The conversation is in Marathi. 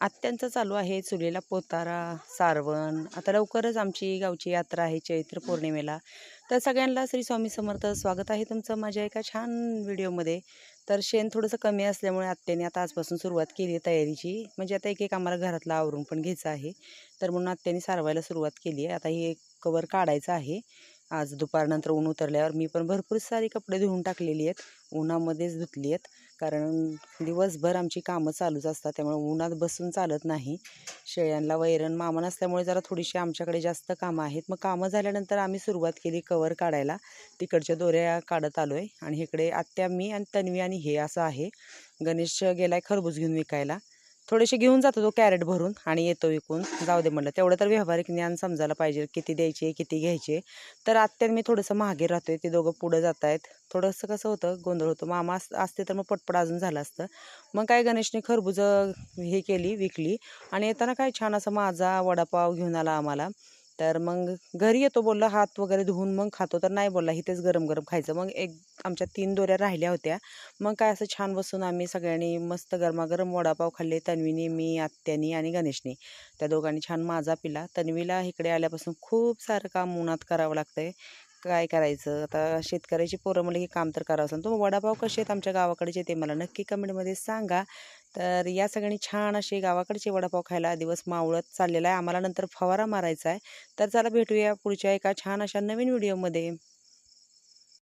आत्यांचं चालू आहे चुलीला पोतारा सारवण. आता लवकरच आमची गावची यात्रा आहे चैत्र पौर्णिमेला. तर सगळ्यांना श्री स्वामी समर्थ स्वागत आहे तुमचं माझ्या एका छान व्हिडिओमध्ये. तर शेण थोडंसं कमी असल्यामुळे आत्याने आता आजपासून सुरुवात केली आहे तयारीची. म्हणजे आता एक एक आम्हाला घरातलं आवरून पण घ्यायचं आहे. तर म्हणून आत्याने सारवायला सुरुवात केली आहे. आता हे कवर काढायचं आहे. आज दुपारनंतर ऊन उतरल्यावर मी पण भरपूर सारी कपडे धुवून टाकलेली आहेत. उन्हामध्येच धुतली आहेत. कारण दिवसभर आमची कामं चालूच असतात त्यामुळे उन्हात बसून चालत नाही. शेळ्यांना वैरण मामा नसल्यामुळे जरा थोडीशी आमच्याकडे जास्त कामं आहेत. मग कामं झाल्यानंतर आम्ही सुरुवात केली कवर काढायला. तिकडच्या दोऱ्या काढत आलो आहे आणि इकडे आत्या मी आणि तन्वी आणि हे असं आहे. गणेश गेलाय खरबूज घेऊन विकायला. थोडेसे घेऊन जातो तो कॅरेट भरून आणि येतो विकून. जाऊ दे म्हटलं तेवढं तर व्यावहारिक ज्ञान समजायला पाहिजे. किती द्यायचे किती घ्यायचे. तर आत्याने मी थोडंसं मागे राहतोय. ते दोघं पुढं जात आहेत थोडंसं कसं होतं गोंधळ होतो. मामा असते तर मग पटपट अजून झालं असतं. मग काय गणेशने खरबुजं हे केली विकली. आणि येताना काय छान असं माझा वडापाव घेऊन आला आम्हाला. तर मग घरी येतो बोलला हात वगैरे धुवून मग खातो. तर नाही बोलला इथेच गरम गरम खायचं. मग एक आमच्या तीन दोऱ्या राहिल्या होत्या. मग काय असं छान बसून आम्ही सगळ्यांनी मस्त गरमागरम वडापाव खाल्ले तन्वीने मी आत्यानी आणि गणेशने. त्या दोघांनी छान माझा पिला. तन्वीला इकडे आल्यापासून खूप सारं काम उन्हात करावं लागतंय. काय करायचं? आता शेतकऱ्याची पोरं म्हणलं की काम तर करावं असं तुम्ही वडापाव कसे आहेत आमच्या गावाकडचे ते मला नक्की कमेंटमध्ये सांगा. तर या सगळ्यांनी छान असे गावाकडचे वडापाव खायला दिवस मावळत चाललेला आहे. आम्हाला नंतर फवारा मारायचा आहे. तर चला भेटूया पुढच्या एका छान अशा नवीन व्हिडिओमध्ये.